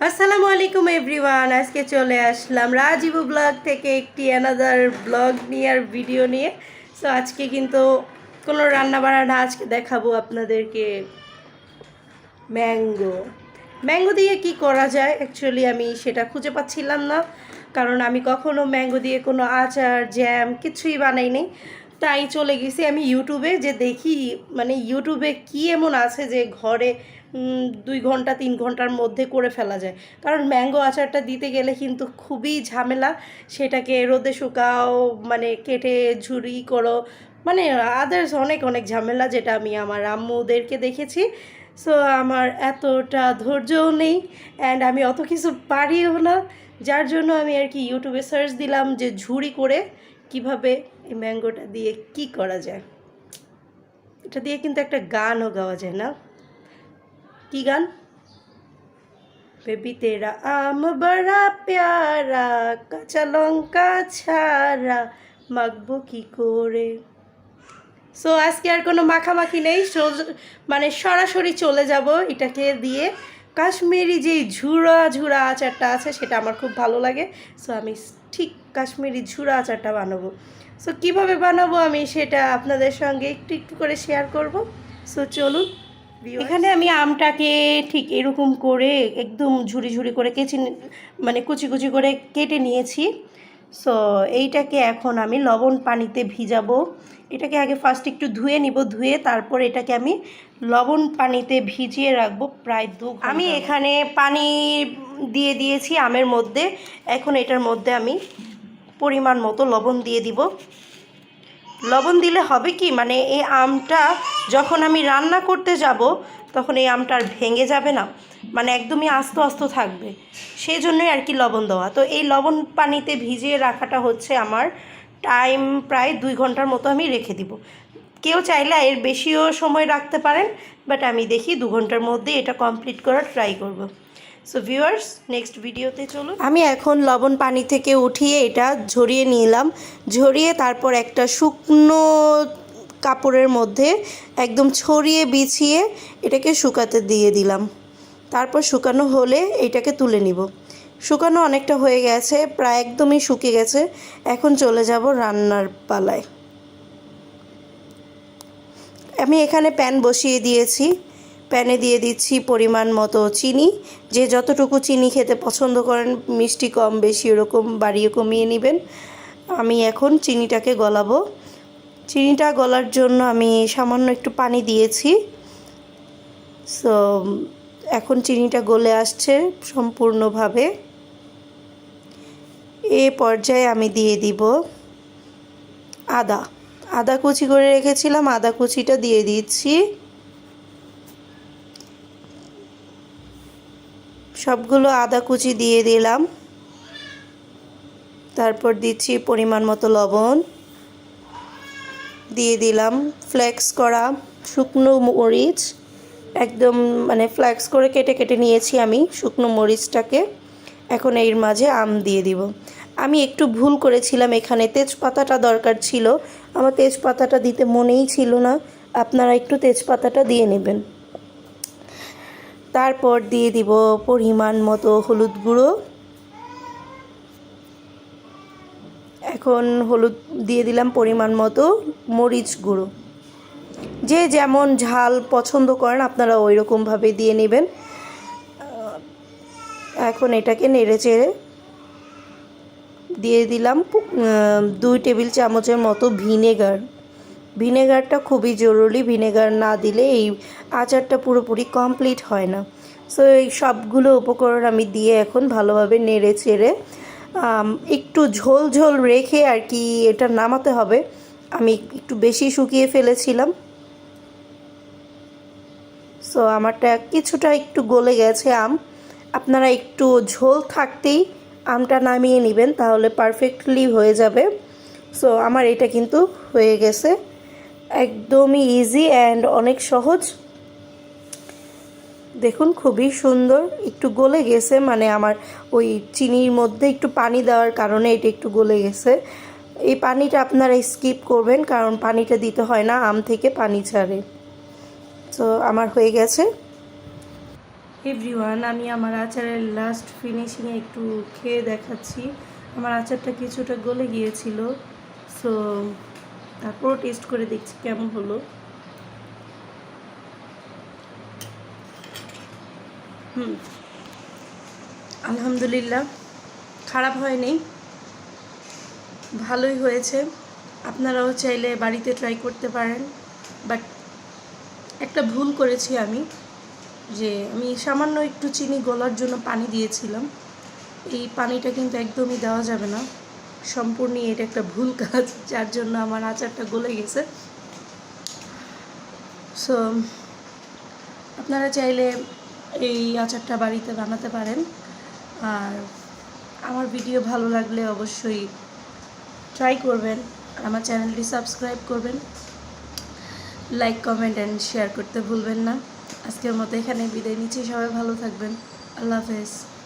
আসসালামু আলাইকুম এভরিওয়ান, আজকে চলে আসলাম রাজীবু ব্লগ থেকে একটি অ্যানাদার ব্লগ নিয়ে আর ভিডিও নিয়ে। সো আজকে কিন্তু কোনো রান্না বান্না আজকে দেখাবো আপনাদেরকে ম্যাঙ্গো। ম্যাঙ্গো দিয়ে কি করা যায়? অ্যাকচুয়ালি আমি সেটা খুঁজে পাচ্ছিলাম না, কারণ আমি কখনো ম্যাঙ্গো দিয়ে কোনো আচার জ্যাম কিছুই বানাইনি। তাই চলে গেছি আমি ইউটিউবে যে দেখি মানে ইউটিউবে কি এমন আছে যে ঘরে দুই ঘণ্টা, তিন ঘণ্টার মধ্যে করে ফেলা যায়। কারণ ম্যাঙ্গো আচারটা দিতে গেলে কিন্তু খুবই ঝামেলা। সেটাকে রোদে শুকাও মানে কেটে ঝুরি করো মানে আদার্স অনেক অনেক ঝামেলা যেটা আমি আমার আম্মুদেরকে দেখেছি। সো আমার এতটা ধৈর্যও নেই অ্যান্ড আমি অত কিছু পারিও না। যার জন্য আমি আর কি ইউটিউবে সার্চ দিলাম যে ঝুড়ি করে কীভাবে এই ম্যাঙ্গোটা দিয়ে কি করা যায়? এটা দিয়ে কিন্তু একটা গানও গাওয়া যায়, না? কি গান? বেবি তেরা আম, বড়া, প্যারা, কাঁচা লঙ্কা ছাড়া মাখবো কি করে? সো আজকে আর কোনো মাখামাখি নেই। মানে সরাসরি চলে যাব এটাকে দিয়ে। কাশ্মীরি যেই ঝুড়া ঝুড়া আচারটা আছে সেটা আমার খুব ভালো লাগে। সো আমি ঠিক কাশ্মীরি ঝুড়া আচারটা বানাবো। সো কীভাবে বানাবো আমি সেটা আপনাদের সঙ্গে একটু একটু করে শেয়ার করব। সো চলুন। এখানে আমি আমটাকে ঠিক এরকম করে একদম ঝুড়ি ঝুড়ি করে কেচি মানে কুচি কুচি করে কেটে নিয়েছি। সো এইটাকে এখন আমি লবণ পানিতে ভিজাবো। এটাকে আগে ফার্স্ট একটু ধুয়ে নিব, ধুয়ে তারপর এটাকে আমি লবণ পানিতে ভিজিয়ে রাখব প্রায় দু আমি এখানে পানি দিয়ে দিয়েছি আমের মধ্যে। এখন এটার মধ্যে আমি পরিমাণ মতো লবণ দিয়ে দিব। লবণ দিলে হবে কি? মানে এই আমটা যখন আমি রান্না করতে যাব, তখন এই আমটা আর ভেঙে যাবে না। মানে একদমই আস্ত আস্ত থাকবে। সেই জন্যই আর কি লবণ দেওয়া। তো এই লবণ পানিতে ভিজিয়ে রাখাটা হচ্ছে আমার টাইম প্রায় দুই ঘণ্টার মতো আমি রেখে দিব। কেউ চাইলে এর বেশিও সময় রাখতে পারেন, বাট আমি দেখি দু ঘণ্টার মধ্যে এটা কমপ্লিট করার ট্রাই করব। সো ভিউয়ার্স নেক্সট ভিডিওতে চলুন। আমি এখন লবণ পানি থেকে উঠিয়ে এটা ঝরিয়ে নিলাম। ঝরিয়ে তারপর একটা শুকনো কাপড়ের মধ্যে একদম ছড়িয়ে বিছিয়ে এটাকে শুকাতে দিয়ে দিলাম। তারপর শুকানো হলে এটাকে তুলে নিব। শুকানো অনেকটা হয়ে গেছে, প্রায় একদমই শুকিয়ে গেছে। এখন চলে যাব রান্নার পালায়। আমি এখানে প্যান বসিয়ে দিয়েছি। প্যানে দিয়ে দিচ্ছি পরিমাণ মতো চিনি। যে যতটুকু চিনি খেতে পছন্দ করেন, মিষ্টি কম, বেশি এরকম বাড়িয়ে কমিয়ে নেবেন। আমি এখন চিনিটাকে গলাবো। চিনিটা গলার জন্য আমি সামান্য একটু পানি দিয়েছি। সো এখন চিনিটা গলে আসছে সম্পূর্ণভাবে। এ পর্যায়ে আমি দিয়ে দিব আদা। আদা কুচি করে রেখেছিলাম, আদা কুচিটা দিয়ে দিচ্ছি। সবগুলো আদা কুচি দিয়ে দিলাম। তারপর দিচ্ছি পরিমাণ মতো লবণ। দিয়ে দিলাম, ফ্লেক্স করা শুকনো মরিচ। একদম মানে ফ্লেক্স করে কেটে কেটে নিয়েছি আমি শুকনো মরিচটাকে। এখন এর মাঝে আম দিয়ে দিব। আমি একটু ভুল করেছিলাম এখানে, তেজপাতাটা দরকার ছিল। আমার তেজপাতাটা দিতে মনেই ছিল না। আপনারা একটু তেজপাতাটা দিয়ে নেবেন। তারপর দিয়ে দিব পরিমাণ মতো হলুদ গুঁড়ো। এখন হলুদ দিয়ে দিলাম পরিমাণ মতো মরিচ গুঁড়ো। যে যেমন ঝাল পছন্দ করেন, আপনারা ওই রকমভাবে দিয়ে নেবেন। এখন এটাকে নেড়ে চেড়ে দিয়ে দিলাম দুই টেবিল চামচের মতো ভিনেগার। ভিনেগারটা খুবই জরুরি, ভিনেগার না দিলে এই আচারটা পুরোপুরি কমপ্লিট হয় না। সো, এই সবগুলো উপকরণ আমি দিয়ে এখন ভালোভাবে নেড়ে চেড়ে একটু ঝোল ঝোল রেখে আর কি এটা নামাতে হবে। আমি একটু বেশি শুকিয়ে ফেলেছিলাম। সো আমারটা কিছুটা একটু গলে গেছে আম। আপনারা একটু ঝোল থাকতেই আমটা নামিয়ে নেবেন, তাহলে পারফেক্টলি হয়ে যাবে। সো আমার এটা কিন্তু হয়ে গেছে। একদমই ইজি অ্যান্ড অনেক সহজ। দেখুন, খুবই সুন্দর। একটু গলে গেছে মানে আমার ওই চিনির মধ্যে একটু পানি দেওয়ার কারণে এটা একটু গলে গেছে। এই পানিটা আপনারা স্কিপ করবেন, কারণ পানিটা দিতে হয় না, আম থেকে পানি ছাড়ে। তো আমার হয়ে গেছে। এভরিওয়ান আমি আমার আচারের লাস্ট ফিনিশিংয়ে একটু খেয়ে দেখাচ্ছি। আমার আচারটা কিছুটা গলে গিয়েছিল সো তারপরও টেস্ট করে দেখছি কেমন হলো। হুম, আলহামদুলিল্লাহ, খারাপ হয়নি। ভালোই হয়েছে। আপনারাও চাইলে বাড়িতে ট্রাই করতে পারেন বাট একটা ভুল করেছি আমি, যে আমি সামান্য একটু চিনি গলার জন্য পানি দিয়েছিলাম। এই পানিটা কিন্তু একদমই দেওয়া যাবে না। সম্পূর্ণই এটা একটা ভুল কাজ, যার জন্য আমার আচারটা গলে গেছে। সো আপনারা চাইলে এই আচারটা বাড়িতে বানাতে পারেন। আর আমার ভিডিও ভালো লাগলে অবশ্যই ট্রাই করবেন। আমার চ্যানেলটি সাবস্ক্রাইব করবেন। লাইক কমেন্ট অ্যান্ড শেয়ার করতে ভুলবেন না। আজকের মতো এখানে বিদায় নিচ্ছি। সবাই ভালো থাকবেন। আল্লাহ হাফেজ।